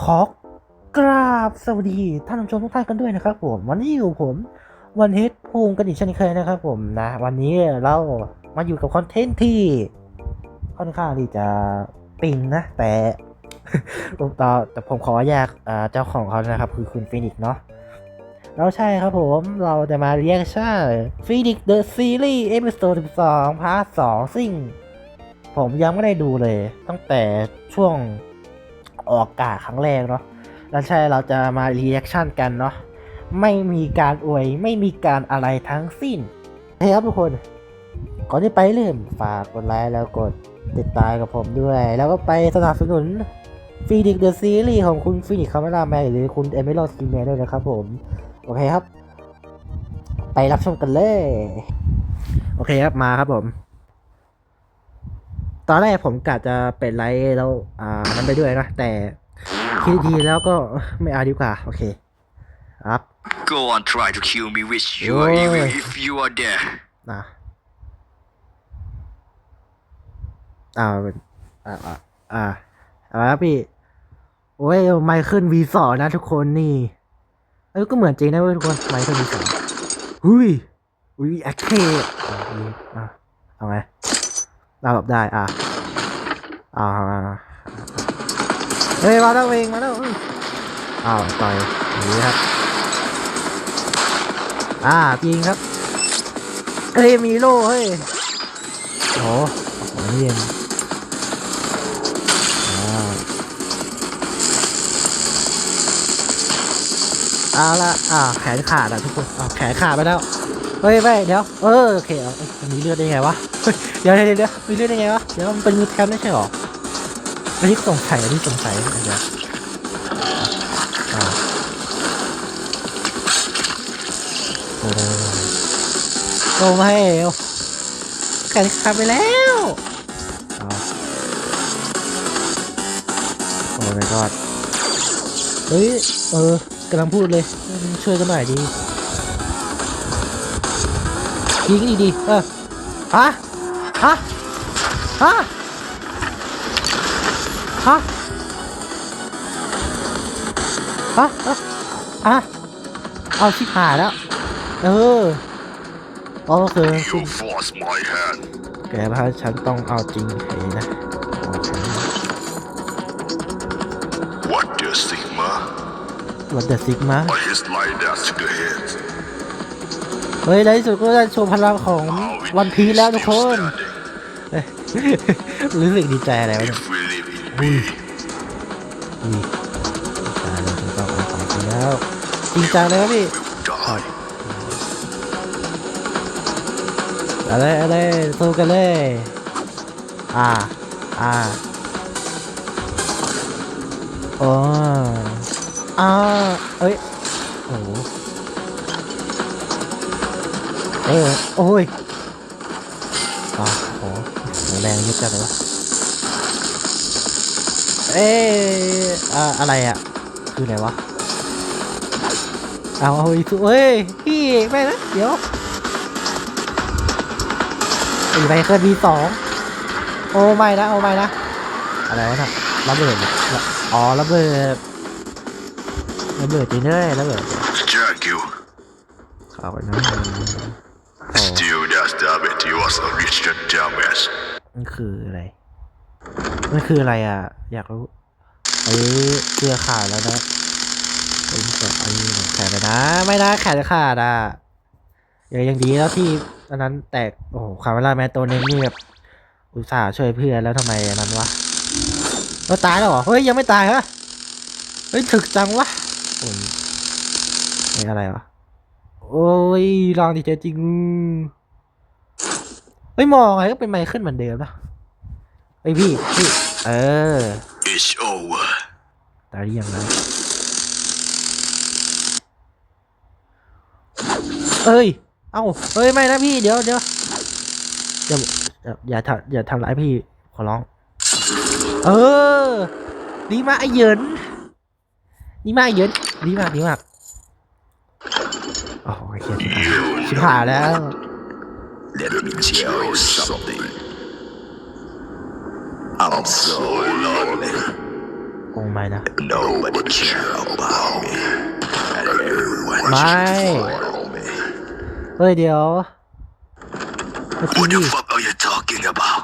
ขอกราบสวัสดีท่านผู้ชมทุกท่านกันด้วยนะครับผมวันนี้อยู่ผมวันฮิตภูมิกันอีกเช่นเคยนะครับผมนะ วันนี้เรามาอยู่กับคอนเทนต์ที่ค่อนข้างที่จะปิงนะแต่ต่อแต่ผมขอแยากเจ้าของเขานะครับ คือคุณฟินิกซ์เนาะแล้วใช่ครับผมเราจะมาเรียกชื่อฟินิกซ์เดอะซีรีส์เอพิโซด12พาร์ท2ซึ่ง ผมยังไม่ได้ดูเลย ตั้งแต่ช่วง ออกอากาศครั้งแรกเนาะแล้วใช่เราจะมารีแอคชั่นกันเนาะไม่มีการอวยไม่มีการอะไรทั้งสิ้นเฮ้ครับทุกคนก่อนที่ไปเริ่มฝากกดไลค์แล้วกดติดตามกับผมด้วย แล้วก็ไปสนับสนุนฟีดิกเดอะซีรีส์ของคุณฟินิกคาเมราแมนหรือคุณเอเมิโลสกีเมด้วยนะครับผม โอเคครับ ไปรับชมกันเลย โอเคครับมาครับผม ตอนแรกผมกะจะเป็นไลฟ์แล้วอ่านั้นไปด้วยนะ แต่คิดดีๆแล้วก็ไม่เอาดีกว่า โอเคครับ Go on, try to kill me with your Oi. evil if you are there. นะอ่าเป็นอ่าอ่าอ่าเอาละพี่โอ้ยไมเคิลวีสอนะทุกคนนี่ เอ้ยก็เหมือนจริงนะเว้ยทุกคนไมเคิลวีสอหุยอุ้ยแอคเคอะอะเอาไหม เราแบบได้อะอ่าเฮ้ยมาแล้วเองมาแล้วอ้าวต่อยอย่างนี้ครับอ่าจริงครับเอ้ยมีโล่เฮ้ยโอ้โหเย็นอ่าเอาละอ่าแขนขาดอะทุกคนอ่าแขนขาดไปแล้ว เฮ้ยไม่เดี๋ยว เออโอเคเอาเอ้ยมันมีเลือดได้ไงวะ เฮ้ยเดี๋ยวเดี๋ยวเดี๋ยวมีเลือดได้ไงวะเดี๋ยวมันเป็นมือแทมไม่ใช่หรออันนี้สงสัยอันนี้สงสัยเดี๋ยวโอ้โหโอ้ไม่แขนขาดไปแล้วโอ้ my god เฮ้ย เออกำลังพูดเลย ช่วยกันหน่อยดียิงดีดีเออฮะ ฮะ ฮะ ฮะ ฮะฮะฮะเอาชิบหายแล้ว เออโอเค You force my hand. แกพาฉันต้องเอาจริงเห็นนะโอเค What the Sigma? วัดเดอะซิกมา I just lie down to the head. เฮ้ยในที่สุดก็ได้โชว์พลังของ How วันพีแล้วทุกคน standing. เอ้ย รู้สึกดีใจอะไรวะเนี่ย If we live in me, นี่ตายแล้วต้องเอาของจริงแล้วจริงจังเลยครับพี่ we will die. อะไรอะไรสู้กันเลย อ่า อ่าอ้อ่าเอ้ย โอ้โหเอ้ยโอ้ยอ่า โอ้โหแรงยึดจัดเลยวะเอ้ยอ่าอะไรอะ คืออะไรวะ เอาเอาอีกทุเอ้ย พี่ไม่นะ เดี๋ยวไอ้ไบเคิลวีสองโอ้ไม่นะ โอ้ไม่นะ อะไรวะน่ะระเบิดเหรออ๋อระเบิดระเบิดจริงด้วยระเบิด Thank you. เข้าไปนะโอ้ Still, that's damn it. You was a rich dumbass. มันคืออะไร มันคืออะไรอะ อยากรู้เอ้ยเสื้อขาดแล้วนะเป็นแบบอันนี้แขนเลยนะ ไม่นะแขนจะขาดอะยังยังดีแล้วที่อันนั้นแตก โอ้โหคาร์เมล่าแมนตัวนึงนี่แบบอุตส่าห์ช่วยเพื่อนแล้วทำไมอันนั้นวะก็ตายแล้วเหรอ เฮ้ย ยังไม่ตายฮะเฮ้ย ถึกจังวะผมนี่อะไรวะ โอ้ยลองดีเจจริง ฮ้ยมองไงก็เป็นไมเคิลเหมือนเดิมนะเฮ้ยพี่พี่เออ It's over. ตายหรือยังนะเอ้ย เอ้าเฮ้ยไม่นะพี่เดี๋ยวเดี๋ยวอย่าอย่าอย่าทำอย่าทำร้ายพี่ขอร้อง เออ ดีมากไอ้เหยินดีมากไอ้เหยินดีมากดีมากโอ้โหเครียดชิบหายแล้ว Let me tell you something. I'm so lonely. คงไม่นะ Nobody care about me. And everyone ไม่ follow me. เฮ้ยเดี๋ยวมาที What the นี่ fuck are you talking about?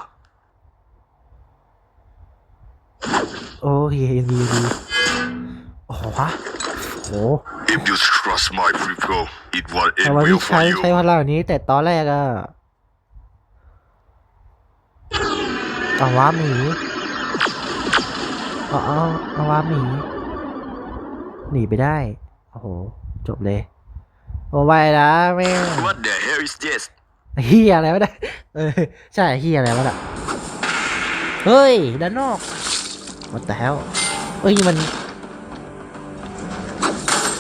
โอ้ยยังดียังดีโอ้โหวะโอ้ If you trust my people, it will ทำ end ไม well พี่ for ใช้ใช้ you. พลังนี้ แต่ตอนแรกอะ เอาว้าหมีเอาเอาเอาว้าหมี หนีไปได้ โอ้โห จบเลย โอ้ไม่นะแม่ง What the hell is this? เฮียอะไรวะเนี่ยเออ ใช่เฮียอะไรวะน่ะเฮ้ย ด้านนอก what the hell เอ้ย มัน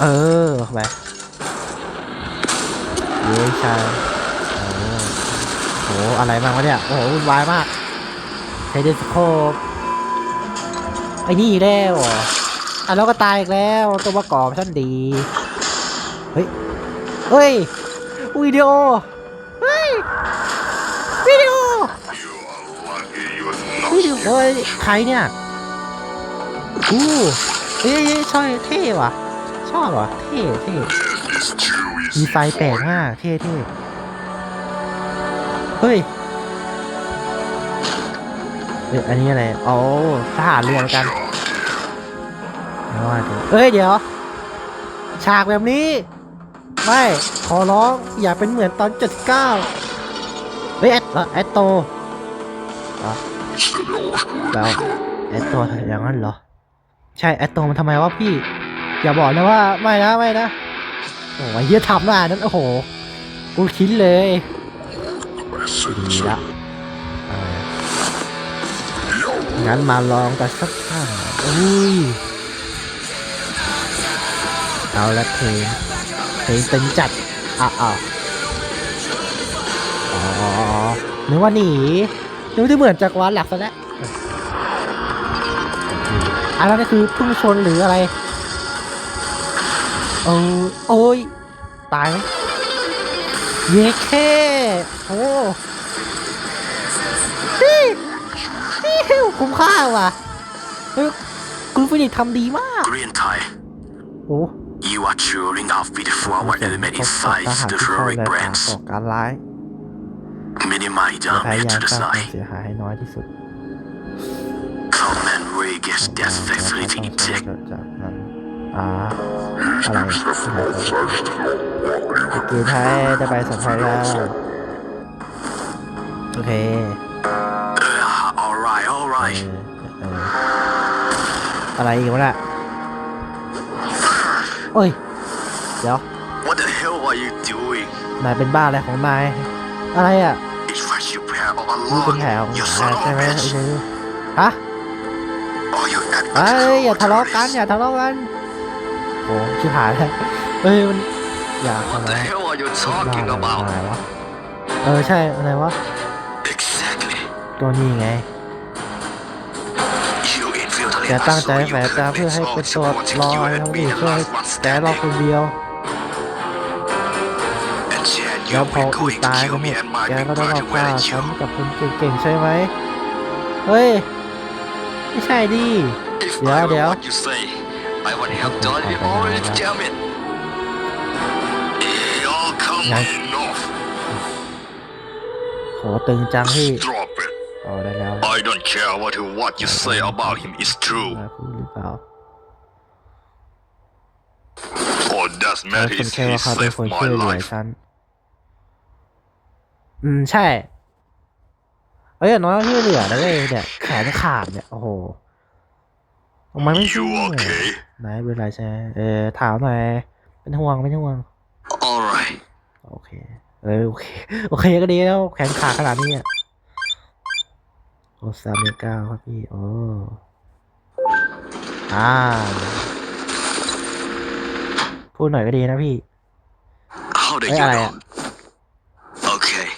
เออเข้าไปเย้ยชายโอ้โห อะไรบ้างวะเนี่ย โอ้โหวุ่นวายมาก ไทเดสโคปไอ้นี่แล้วอะแล้วก็ตายอีกแล้วตัวประกอบชั้นดี เฮ้ย เฮ้ยวิดีโอ เฮ้ยวิดีโอวิดีโอ้ยใครเนี่ยอู้เอ้ยเอ้ยชอบเท่ว่ะ ชอบว่ะ เท่เท่มีไฟแปลกมาก เท่เท่เฮ้ย เอ้ยอันนี้อะไรอ๋อทหารรวมกันเอ้ยเดี๋ยว ฉากแบบนี้ ไม่ ขอร้องอย่าเป็นเหมือนตอนเจ็ดเก้าเฮ้ยแอดเหรอแอดโตอ๋อแล้วแอดโตอย่างนั้นเหรอ ใช่แอดโตมันทำไมวะพี่ อย่าบอกนะว่าไม่นะไม่นะโอ้ยเฮียทำหน้านั้นโอ้โห กูคิดเลยดีละ งั้นมาลองกันสักข้างอุ้ย เอาละเพลงเพลงเต็มจัดอะอะอ๋อนึกว่าหนีนึกที่เหมือนจากรวาลหลักซะแล้วอันนั้นก็คือพุ่งชนหรืออะไรเออโอ้ย ตายเยเคโอ้ พี่คุ้มค่าว่ะเฮ้ยคุณฟินิกทำดีมาก Green tie. โอ้ You are truly outfitted for our element ท inside หาร the ที่เข้า heroic และ brands. ต่อการร้าย Minimize และพยา damage ยาม to the สร้างความ side. เสียหายให้น้อยที่สุด Come and regain that facility ต้อง intact. เกิดจากนั้นอ่าอะไรโอเคไทยจะไปสัมภาระโอเค Uh, alright, เอ alright. อเอออะไรอีกวะน่ะโอ้ย เดี๋ยว What the hell are you doing? นายเป็นบ้าอะไรของนาย อะไรอะ It's what you pair all นี่เป็น along. แผลของ You นาย son of ใช่ไหม a ไอ้ bitch. เจ้ฮะ Oh, you act เอ้ยอย่า like ทะเลาะกัน terrorist. อย่าทะเลาะกันโอ้ชิบหายแล้วเอ้ยมันอย่า What ทำไม the hell are you บ้า talking อะไร about? วะเออใช่อะไรวะ Exactly. ตัวนี้ไง You infiltrate แกตั้ง us ใจ so you แฝง can ตาเพื่อให้ make เป็น all ตัว supporting รอ you ให้ and ทั้ง be อื่น the ช่วย last one แกรอคน standing. เดียว And then แล้ว you พอ were อื่น going ตาย to ก็ kill หม me ด and my แก big ก็ต้อง brother มาฆ่า without ฉัน you. กับคนเก่งๆใช่ไหมเฮ้ย ไม่ใช่ดิ If Yeah, I were yeah. what you say, I would have done it already, damn it. Hey, oh, come Nice. enough. โหตึงจังพี่ Drop it. เอาได้แล้ว I don't care what you, what you say about him is true. มาพูดหรือเปล่า All that ใช้ matters คน is แค่ he ว่าเขาเป็น saved คนช่ my วยเหลือ life. ฉัน อืม ใช่ เอ้ยอย่างน้อยก็ช่วยเหลือนะเลยเนี่ย แขนขาดเนี่ย โอ้โหทำไมไม่ช่วย You okay? ไหนเป็นไรใช่ไหมเออถามหน่อย เป็นห่วงไม่ห่วง Alright. โอเค เออโอเค โอเคก็ดีแล้ว แขนขาดขนาดนี้อะ โอ้สามเก้าครับพี่ โอ้อ่าพูดหน่อยก็ดีนะพี่ How did Hey, you I- know? Okay.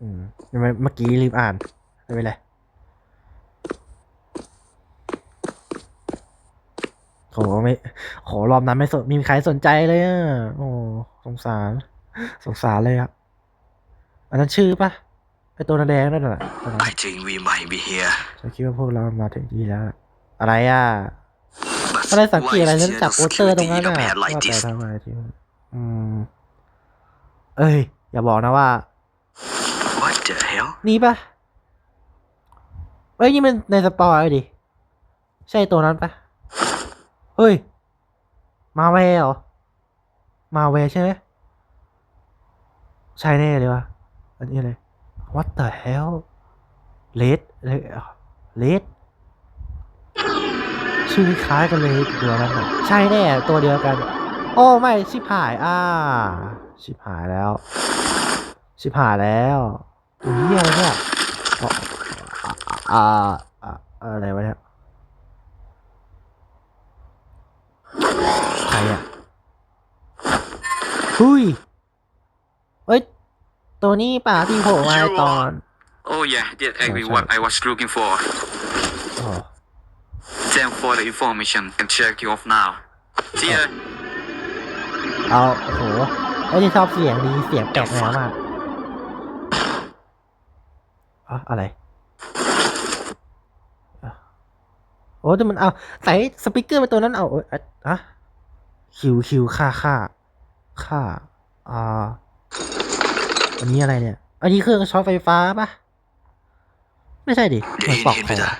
อืมทำไมเมื่อกี้รีบอ่านไม่เป็นไรโหไม่โหรอบนั้นไม่สนมีใครสนใจเลยอะโอ้สงสาร สงสารเลยครับอันนั้นชื่อปะ ไอตัวแดงนั่นน่ะตัวนั้น I think we might be here. ฉันคิดว่าพวกเรามาถึงที่แล้ว อะไรอะอะไรสังเกตอะไรเรื่องจับ Why โป is สเตอร์ตรงนั้น Security น่ะ in a bed like ว่าแต่ this? ทำไมที่อืมเอ้ย อย่าบอกนะว่า What the hell? นี่ปะเอ้ยนี่มันในสปอยดิ ใช่ตัวนั้นปะเฮ้ย มาแวร์เหรอ มาแวร์ใช่ไหมใช่แน่เลยวะอันนี้เลย What the hell เลดเลดชื่อคล้ายกันเลยตัวนั้นะใช่แน่ตัวเดียวกัน โอ้ไม่ชิบหายอ่าชิบหายแล้ว ชิบหายแล้วตัวเหี้ยอะไรเนี่ยอ๋ออ่าอ่าอ่าอะไรวะเนี่ยใครอะหุ้ย ตัวนี้ป่าที่โผล่มาในตอน Oh yeah, that's exactly sorry. what I was looking for. อ๋อ Thanks for the information. Can check you off now. See ya. เอาโอ้โหไอ้ยที่ชอบเสียงดีเสียงแปลกแนวมากอะอะไรอะโอ้แต่มันเอาใส่สปีกเกอร์ไปตัวนั้นเอาเอ้ยอะอะคิวคิวค่าค่าค่าอ่า อันนี้อะไรเนี่ย อันนี้เครื่องช็อตไฟฟ้าปะไม่ใช่ดิเหมือนปลอกคอ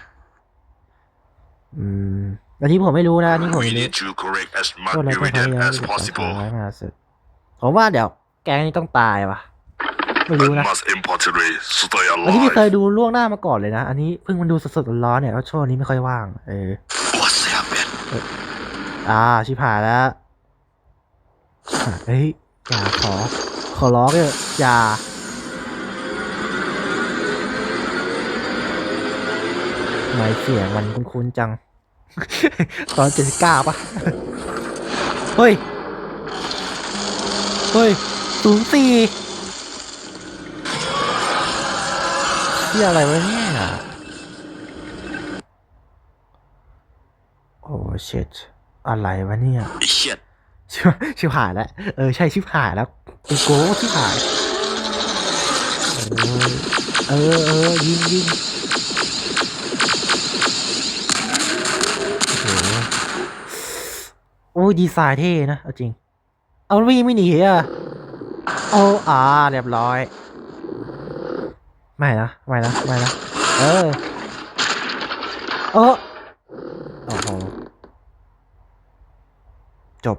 อืมอันนี้ผมไม่รู้นะอันนี้ผม We ไม่รู้ need to correct as ก็ much เลยต้องพยายาม ingredient as ที่จะ possible ไว้มาสุดผมว่าเดี๋ยวแกงนี่ต้องตายว่ะไม่รู้ and นะ must importantly stay อันนี้ไม่เคย alive. ดูล่วงหน้ามาก่อนเลยนะ อันนี้เพิ่งมันดูสดๆร้อนๆเนี่ยแล้วช่วงนี้ไม่ค่อยว่าง เออ What's happened? อ่าชิบหายแล้วเฮ้ยอย่าขอข อร้องเลยอย่าไม่เสียงมันคุ้นๆจัง ตอนเจ็ดสิบเก้าปะเฮ้ย เฮ้ยศูนย์สี่ที่อะไรวะเนี่ยโอ้เชิดอะไรวะเนี่ย Shit. ชิบชิบหายแล้ว เออ ใช่ชิบหายแล้วกูโก้ชิบหาย เออ เออ ยิงยิงโอ้ยดีไซน์เท่นะ เอาจริง เอาวีไม่หนีอะเอาอ่า เรียบร้อย ไม่นะ ไม่นะ ไม่นะ เออ เออโอ้โหจบ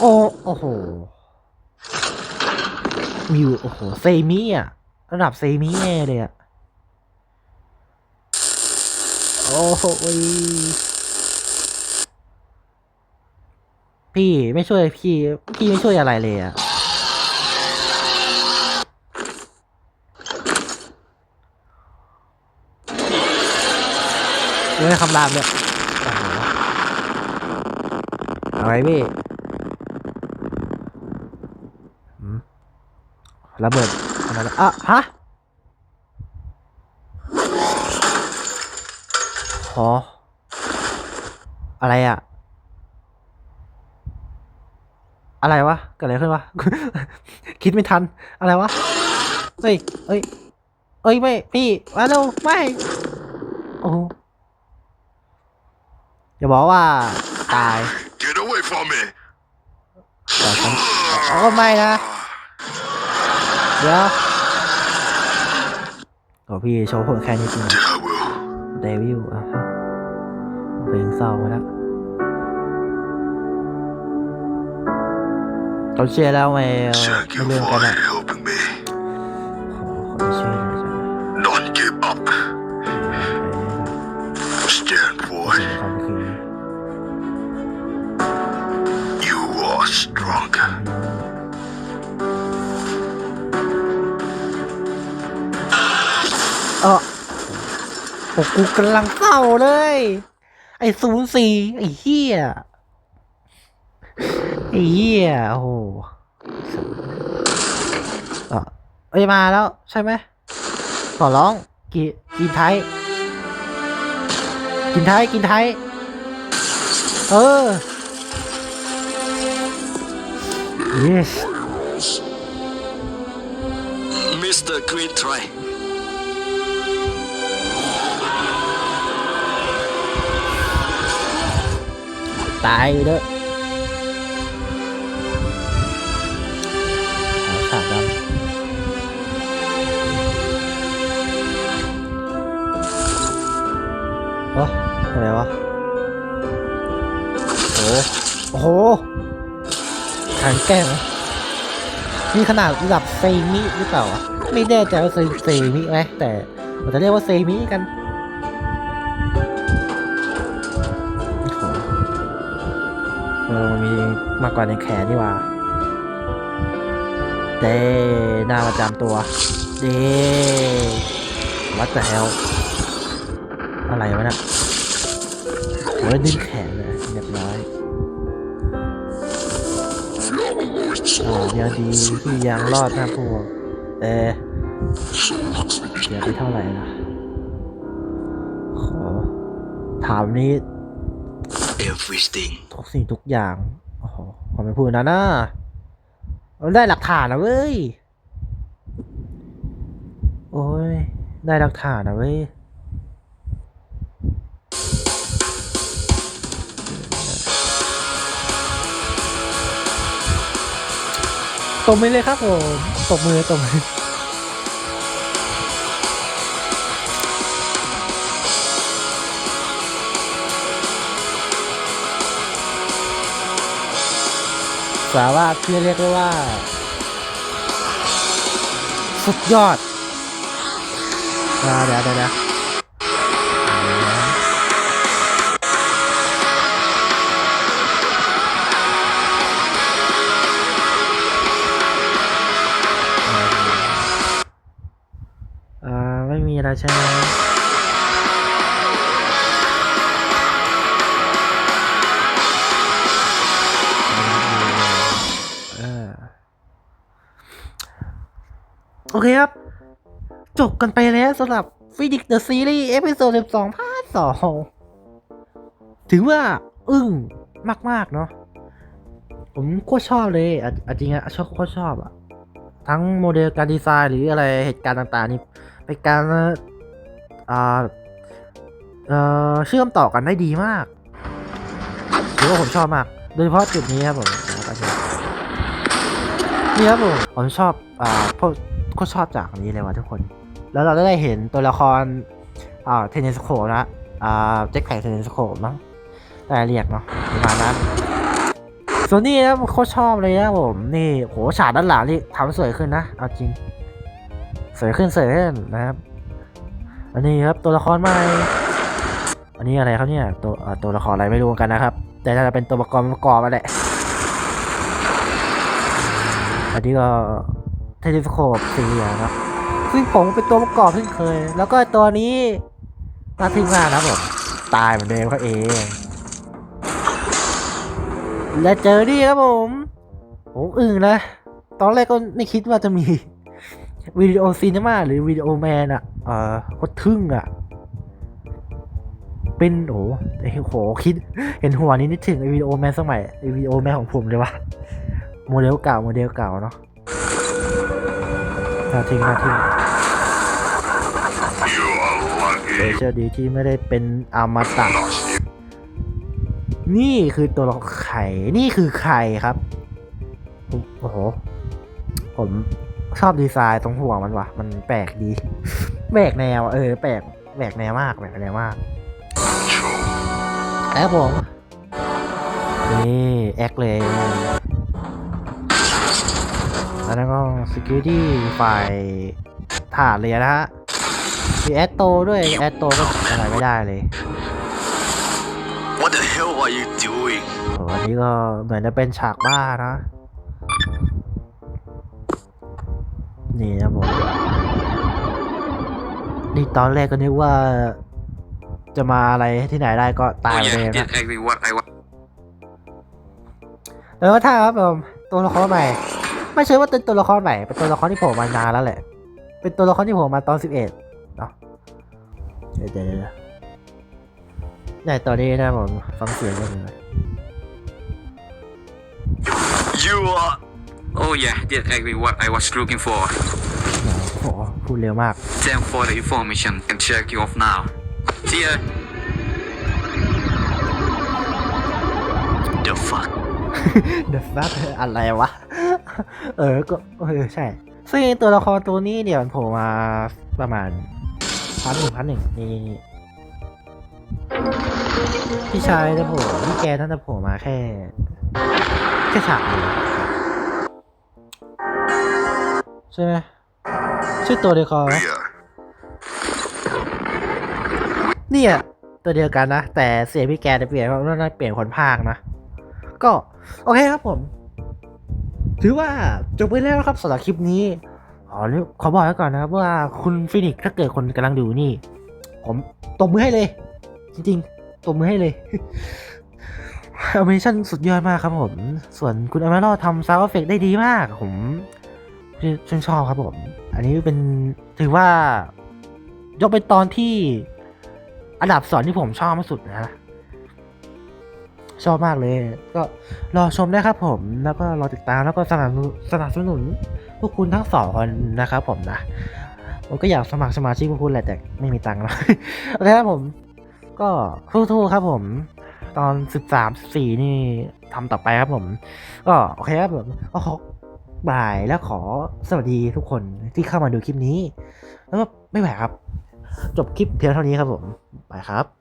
โอ้โอ้โหมีอยู่โอ้โหเซมิอะ ระดับเซมิแน่เลยอะ โอ้โหพี่ไม่ช่วยพี่ พี่ไม่ช่วยอะไรเลยอะเลยคำรามเนี่ยอ้โหเอาไว้พี่หืม ระเบิดอะไรนะอะฮะขออะไรอะ อะไรวะ เกิดอะไรขึ้นวะ คิดไม่ทัน อะไรวะ เฮ้ย เฮ้ยเอ้ย ไม่ พี่มาเร็วไม่ โอ้โหอย่าบอกว่า ตาย Get away from me. แต่ฉันโอ้ไม่นะ เดี๋ยวโอ้พี่โชว์ผลแค่นี้จริงเดวิลอะเพลงเศร้ามาแล้วเขาเชียร์แล้วไม่ไม่เรื่องกันอะ helping me. ขอขอช่วย อ้กูกำลังเศร้าเลย ไอ้ศูนย์สี่ไอ้เหี้ยไอ้เหี้ยโอ้โหเออเอ้ยมาแล้วใช่ไหมขอร้องกินกินไทย กินไทย กินไทย เออ yes Mr. Green Try. ตายไปเด้อขอฉากดำโอ้อะไรวะ โอ้โหโอ้โหข็งแกร่งนะนี่ขนาดระดับเซมิหรือเปล่าวะ ไม่แน่ใจว่าเซเซมิไหมแต่เราจะเรียกว่าเซมิกัน เออมันมีมากกว่าในแขนนี่ว่าเด้หน้าประจำตัวเด้วัดแต่แฮลอะไรวะเนี่ยโอ้ยดึงแขนเลยเรียบร้อยโอ้ยังดีที่ยังรอดนะพวกเออเสียไปเท่าไหร่ล่ะขอถามนี้ Everything. ทุกสิ่งทุกอย่างโอ้โหขอไม่พูดนะนะเราได้หลักฐานนะเว้ย โอ้ย ได้หลักฐานนะเว้ยตบมือเลยครับผมตบมือตบมือ สามารถที่เรียกได้ว่า สุดยอดเดี๋ยวเดี๋ยวเดี๋ยวอ่าไม่มีอะไรใช่ไหม จบกันไปแล้วสำหรับฟิดิกเดอะซีรีส์เอพิโซด12พาร์ท2ถือว่าอึ้งมาก ๆ เนาะผมก็ชอบเลยอะอะจริงอะชอบก็ชอบอะทั้งโมเดลการดีไซน์หรืออะไรเหตุการณ์ต่าง ๆ นี่เป็นการอ่าเอ่อเชื่อมต่อกันได้ดีมากถือว่าผมชอบมาก โดยเฉพาะจุดนี้ครับผมนี่ครับผมผมชอบอ่าพวกก็ชอบจากนี้เลยว่ะทุกคน แล้วเราก็ได้เห็นตัวละครอ่าเทนนิสโคนะอ่าแจ็คแพ็กเทนนิสโคมั้งแต่เรียกเนาะประมาณนั้นส่วนนี้นะโคตรชอบเลยนะผมนี่โหฉากด้านหลังนี่ทำสวยขึ้นนะเอาจริง สวยขึ้นสวยขึ้นนะครับ อันนี้ครับตัวละครใหม่อันนี้อะไรครับเนี่ยตัวตัวละครอะไรไม่รู้เหมือนกันนะครับ แต่น่าจะเป็นตัวประกอบประกอบมาแหละอันนี้ก็เทเลสโคปสีเหลืองครับ ซึ่งผมเป็นตัวประกอบเช่เคย แล้วก็ตัวนี้น่าทิ้งมากนะครับผม ตายเหมือนเดิมเขาเอง และเจอนี่ครับผมผมอึ้งนะ ตอนแรกก็ไม่คิดว่าจะมีวิดีโอซีนีมาหรือวิดีโอแมนอะเออโคตรทึ่งอะเป็นโอ้โหไอ้โหคิด เห็นหัวนี้นึกถึงไอวิดีโอแมนสมัยไอวิดีโอแมนของผมเลยวะโมเดลเก่าโมเดลเก่าเนาะ น่าทิ้งน่าทิ้ง You are เอ lucky เชียดีที่ไม่ได้เป็นอมตะ you lost you. นี่คือตัวละครไข่นี่คือไข่ครับผมโอ้โหผมชอบดีไซน์ตรงหัวมันว่ะมันแปลกดี แปลกแนว เออ แปลกแปลกแนวมากแปลกแนวมาก Control. แอปผม นี่ แอคเลย แล้วนั่นก็ security ฝ่ายฐานเลยนะฮะมีแอดโตด้วยแอดโตก็อะไรไม่ได้เลย What the hell are you doing? โอ้อันนี้ก็เหมือนจะเป็นฉากบ้านะ นี่นะผมนี่ตอนแรกก็นึกว่า จะมาอะไรที่ไหนได้ก็ตาย Oh ไปเลย yeah, นะ did exactly what I want. แล้วก็ถ้าครับผมตัวละครใหม่ ไม่ใช่ว่าเป็นตัวละครใหม่เป็นตัวละครที่โผล่มานานแล้วแหละ เป็นตัวละครที่โผล่มาตอนสิบเอ็ดเนาะเดี๋ยวเดี๋ยวเดี๋ยวในตอนนี้นะผมฟังเสียงกันเลย You are. Oh yeah, did exactly what I was looking for. โอ้โหพูดเร็วมาก Thanks for the information. Can check you off now. See ya. The fuck? The fuck อะไรวะ เออ ก็เออใช่ ซึ่งตัวละครตัวนี้เนี่ยมันโผล่มาประมาณพันหนึ่งพันหนึ่งนี่พี่ชายจะโผล่พี่แกน่าจะโผล่มาแค่ แค่ฉากเดียวใช่ไหมชื่อตัวเดียวกันเนี่ย ตัวเดียวกันนะ แต่เสียงพี่แกจะเปลี่ยนเพราะว่าน่าเปลี่ยนคนภาคนะ ก็ โอเคครับผม ถือว่าจบไปแล้วครับสำหรับคลิปนี้อ๋อขอบอกไว้ก่อนนะครับว่าคุณฟินิกถ้าเกิดคนกำลังดูนี่ ผมตบมือให้เลย จริงๆตบมือให้เลยแอนิเมชั่นสุดยอดมากครับผม ส่วนคุณอเมรอทำซาวด์เอฟเฟกได้ดีมาก ผมชื่นชอบครับผม อันนี้เป็นถือว่า ยกเป็นตอนที่อันดับสองที่ผมชอบมากสุดนะ ชอบมากเลย ก็รอชมได้ครับผมแล้วก็รอติดตามแล้วก็สนับสนุนสนับสนุนพวกคุณทั้งสองคนนะครับผมนะผมก็อยากสมัครสมาชิกพวกคุณแหละแต่ไม่มีตังค์หรอกโอเคครับผม ก็ทู่ๆครับผม ตอนสิบสามสี่นี่ทำต่อไปครับผม ก็โอเคครับผมก็ขอบายแล้วขอสวัสดีทุกคนที่เข้ามาดูคลิปนี้ แล้วก็ไม่ไหวครับ จบคลิปเพียงเท่านี้ครับผม ไปครับ